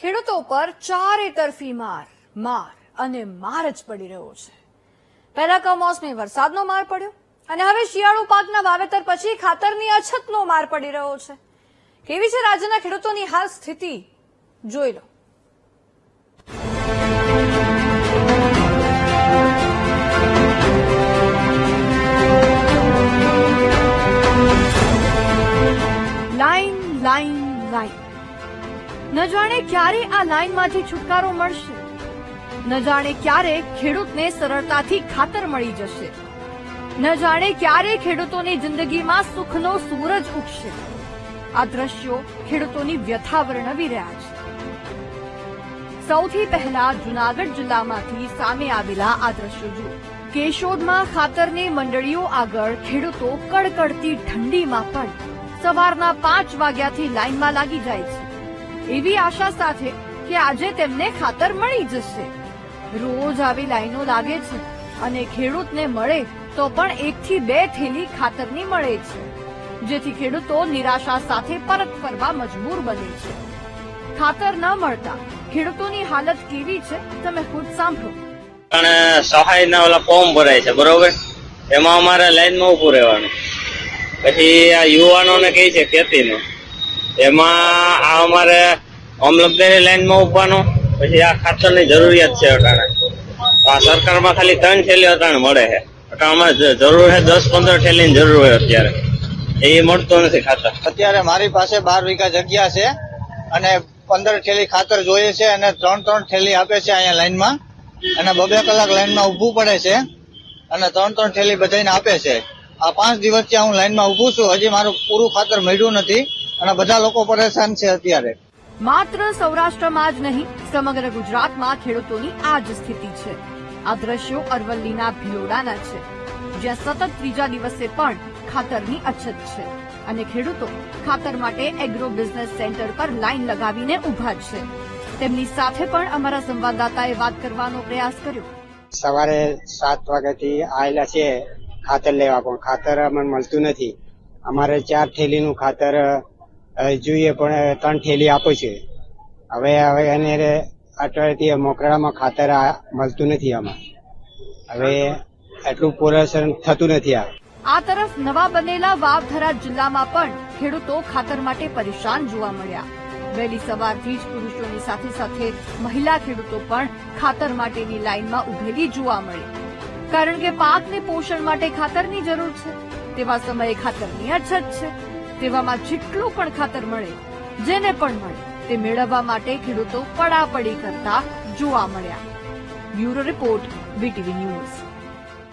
ખેડૂતો પર ચારે તરફી માર માર અને માર જ પડી રહ્યો છે. પહેલા કમોસમી વરસાદનો માર પડ્યો અને હવે શિયાળુ પાકના વાવેતર પછી ખાતરની અછતનો માર પડી રહ્યો છે. કેવી છે રાજ્યના ખેડૂતોની હાલ સ્થિતિ? જોઈ લો. ન જાણે ક્યારે આ લાઇનમાંથી છુટકારો મળશે. ન જાણે ક્યારે ખેડૂતને સરળતાથી ખાતર મળી જશે. ન જાણે ક્યારે ખેડૂતોની જિંદગીમાં સુખનો સૂરજ ઉગશે. આ દ્રશ્યો ખેડૂતોની વ્યથા વર્ણવી રહ્યા છે. સૌથી પહેલા જુનાગઢ જિલ્લામાંથી સામે આવેલા આ દ્રશ્યો જુઓ. કેશોદમાં ખાતરની મંડળીઓ આગળ ખેડૂતો કડકડતી ઠંડીમાં પણ સવારના પાંચ વાગ્યાથી લાઈનમાં લાગી જાય છે. એવી આશા સાથે કે આજે તેમને ખાતર મળી જશે. રોજ આવી લાઈનો લાગે છે અને ખેડૂતને મળે તો પણ એકથી બે થેલી ખાતરની મળે છે, જેથી ખેડૂતો નિરાશા સાથે પરત ફરવા મજબૂર બને છે. ખાતર ન મળતા ખેડૂતોની હાલત કેવી છે, તમે ખુદ સાંભળો. અને સહાયના ઓલા ફોર્મ ભરાય છે, બરોબર? એમાં અમારે લાઈનમાં ઉભું રહેવાનું. પછી આ યુવાનોને કહે છે ખેતીનું. એમાં આ અમારે અમલબદારી લાઈનમાં ઉભવાનું પછી આ ખાતરની જરૂરિયાત છે અટાણે. આ સરકારમાં ખાલી ત્રણ થેલી અટાણ મળે છે. અટાણે અમારે જરૂર છે દસ પંદર થેલીની જરૂર હોય અત્યારે. એ મળતું નથી ખાતર. અત્યારે મારી પાસે બાર વીઘા જગ્યા છે અને પંદર થેલી ખાતર જોઈએ છે અને ત્રણ ત્રણ થેલી આપે છે અહીંયા લાઈનમાં. અને બબે કલાક લાઈનમાં ઊભું પડે છે અને ત્રણ ત્રણ થેલી બધાને આપે છે. આ પાંચ દિવસથી હું લાઈનમાં ઊભું છું. હજી મારું પૂરું ખાતર મળ્યું નથી. અને બધા લોકો પરેશાન છે અત્યારે. માત્ર સૌરાષ્ટ્રમાં જ નહીં સમગ્ર ગુજરાતમાં ખેડૂતોની આ જ સ્થિતિ છે. આ દ્રશ્યો અરવલ્લીના ભિલોડાના છે જ્યાં સતત ત્રીજા દિવસે પણ ખાતરની અછત છે અને ખેડૂતો ખાતર માટે એગ્રો બિઝનેસ સેન્ટર પર લાઈન લગાવીને ઊભા છે. તેમની સાથે પણ અમારા સંવાદદાતાએ વાત કરવાનો પ્રયાસ કર્યો. સવારે સાત વાગ્યાથી આવેલા છે ખાતર લેવા પણ ખાતર અમને મળતું નથી. અમારે ચાર થેલીનું ખાતર જોઈએ પણ ત્રણ થેલી આપો છે. હવે હવે એને અઠવાડિયાથી મોકરામાં ખાતર મળતું નથી આમાં. હવે એટલું પોષણ થતું નથી આ. આ તરફ નવા બનેલા વાવધરા જિલ્લામાં પણ ખેડૂતો ખાતર માટે પરેશાન જોવા મળ્યા. વહેલી સવારથી જ પુરુષોની સાથે સાથે મહિલા ખેડૂતો પણ ખાતર માટેની લાઇનમાં ઉભેલી જોવા મળી. કારણ કે પાકને પોષણ માટે ખાતરની જરૂર છે, તેવા સમયે ખાતરની અછત છે. તેવામાં જેટલું પણ ખાતર મળે, જેને પણ મળે, તે મેળવવા માટે ખેડૂતો પડાપડી કરતા જોવા મળ્યા. Bureau report BTV news.